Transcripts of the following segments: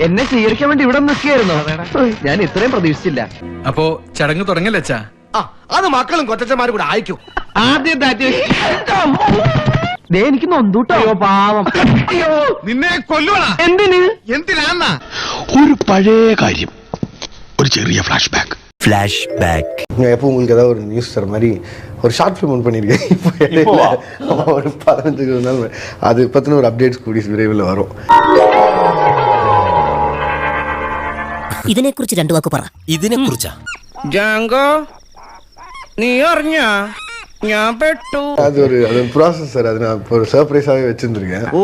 എന്നെ സ്വീകരിക്കാൻ വേണ്ടി ഇവിടെ നിൽക്കുകയായിരുന്നു. ഞാൻ ഇത്രയും പ്രതീക്ഷിച്ചില്ല. അപ്പോ ചടങ്ങ് തുടങ്ങല്ലേ അച്ഛാ? ആ അത് മക്കളും കൊച്ചന്മാരും കൂടെ അയക്കൂ. ആദ്യം ദേ എനിക്ക് നൊന്തൂട്ടോ. പാവം. അയ്യോ. നിന്നെ കൊല്ലുവാ എന്തിന്? എന്തിനാന്ന? ഒരു പഴയ കാര്യം. ഒരു ചെറിയ ഫ്ലാഷ് ബാക്ക് ஃபிளாஷ்பேக் நான் எப்போ உங்களுக்கு ஏதாவது ஒரு நியூஸ் தர மாதிரி ஒரு ஷார்ட் ஃபிலிம் ஒன்று பண்ணியிருக்கேன் இப்போ இடையில ஒரு பதினஞ்சு இருபது நாள் முன்னாடி. அது பற்றின ஒரு அப்டேட்ஸ் கூடி விரைவில் வரும் ഇതിനെക്കുറിച്ച് രണ്ടു വാക്ക് പറ ഇതിനെ കുറിച്ചാ ജാങ്കോ നീ അറിഞ്ഞ ഞാൻ പെട്ടു அது ஒரு அது ஒரு ப்ராசஸ் சார் அது நான் இப்போ ஒரு சர்ப்ரைஸாகவே வச்சுருந்துருக்கேன் ഓ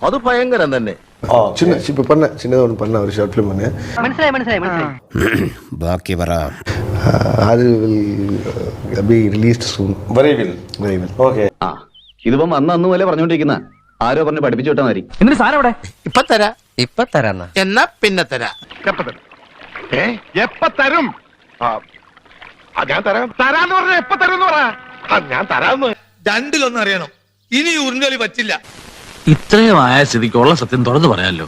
അത് ഭയങ്കരം തന്നെ ഇതിപ്പം അന്ന് അന്ന് പോലെ ആരോ പറഞ്ഞു പഠിപ്പിച്ചു മതി. എന്നിട്ട് ഇപ്പൊ തരാ ഇപ്പൊ തരാന്ന. എന്നാ പിന്നെ തരാ. എപ്പ തരും? തരാന്ന് പറഞ്ഞ എപ്പ തരും എന്ന് ഞാൻ തരാന്ന്. രണ്ടിലൊന്നും അറിയണം. ഇനി ഉറിഞ്ഞൊലി പറ്റില്ല. ഇത്രയും ആയ സ്ഥിതിക്കുള്ള സത്യം തുറന്നു പറയാമല്ലോ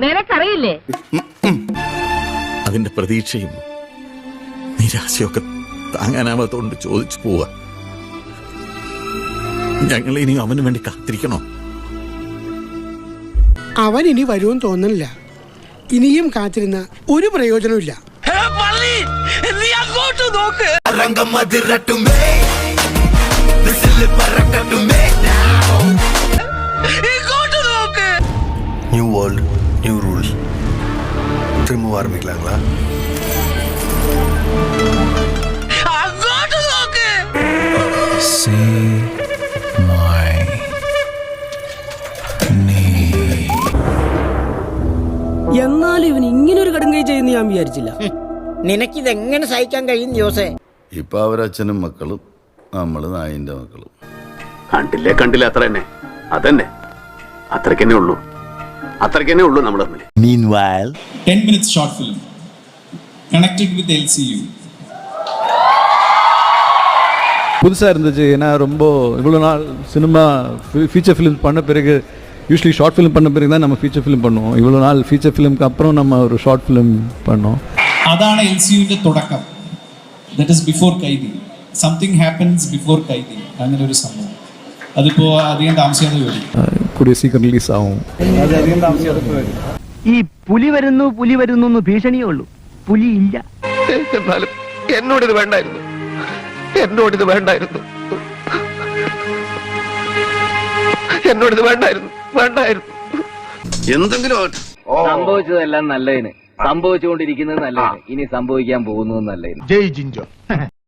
നിനക്കറിയില്ലേ? അതിന്റെ പ്രതീക്ഷയും നിരാശയൊക്കെ താങ്ങാനാവാത്തോണ്ട് ചോദിച്ചു പോവുക ഞങ്ങൾ ഇനി അവന് വേണ്ടി കാത്തിരിക്കണോ? അവൻ ഇനി വരുമെന്ന് തോന്നുന്നില്ല. ഇനിയും കാത്തിരുന്ന ഒരു പ്രയോജനമില്ല நியூ திரும்ப ஆரம்பிக்கலாங்களா എന്നാലും ഇവൻ ഇങ്ങനെ ഒരു കടുങ്കൈ ചെയ്യുന്ന ഞാൻ വിചാരിച്ചില്ല നിനക്കിതെങ്ങനെ സഹിക്കാൻ കഴിയും ജോസേ ഇപ്പൊ അവരച്ഛനും മക്കളും നമ്മള് നായിന്റെ മക്കളും കണ്ടില്ലേ കണ്ടില്ലേ അത്ര തന്നെ അതന്നെ അത്രയ്ക്കന്നെ ഉള്ളൂ അത്രയ്ക്ക് തന്നെ ഉള്ളൂ നമ്മുടെ മുന്നിൽ Meanwhile, 10 minutes short film connected with LCU. புதுசாக இருந்துச்சு ஏன்னா ரொம்ப இவ்வளோ நாள் சினிமா ஃபீச்சர் ஃபிலிம் பண்ண பிறகு யூஸ்வலி ஷார்ட் ஃபிலிம் பண்ண பிறகு தான் நம்ம ஃபீச்சர் ஃபிலிம் பண்ணுவோம் இவ்வளோ நாள் ஃபீச்சர் ஃபிலிம்க்கு அப்புறம் நம்ம ஒரு ஷார்ட் ஃபிலிம் பண்ணோம் അതാണ് എൽ സിയുടെ തുടക്കം that is before Kaithi something happens before Kaithi അങ്ങനെ ഒരു സംഭവം അതിപ്പോൾ അധികം താമസിക്കാതെ വരും കൂടിയ സീക്രം റിലീസ് ആവും ഈ പുലി വരുന്നു പുലി വരുന്നു എന്ന് ഭീഷണിയേ ഉള്ളൂ. പുലി ഇല്ല. എന്നാലും എന്നോടിത് വേണ്ടായിരുന്നു. എന്നോടിത് വേണ്ടായിരുന്നു. എന്നോടിത് വേണ്ടായിരുന്നു. വേണ്ടായിരുന്നു. എന്തെങ്കിലും. സംഭവിച്ചതെല്ലാം നല്ലതിന്. സംഭവിച്ചുകൊണ്ടിരിക്കുന്നത് നല്ലതിന്. ഇനി സംഭവിക്കാൻ പോകുന്നത് നല്ലതിന്. ജയ് ജിഞ്ചോ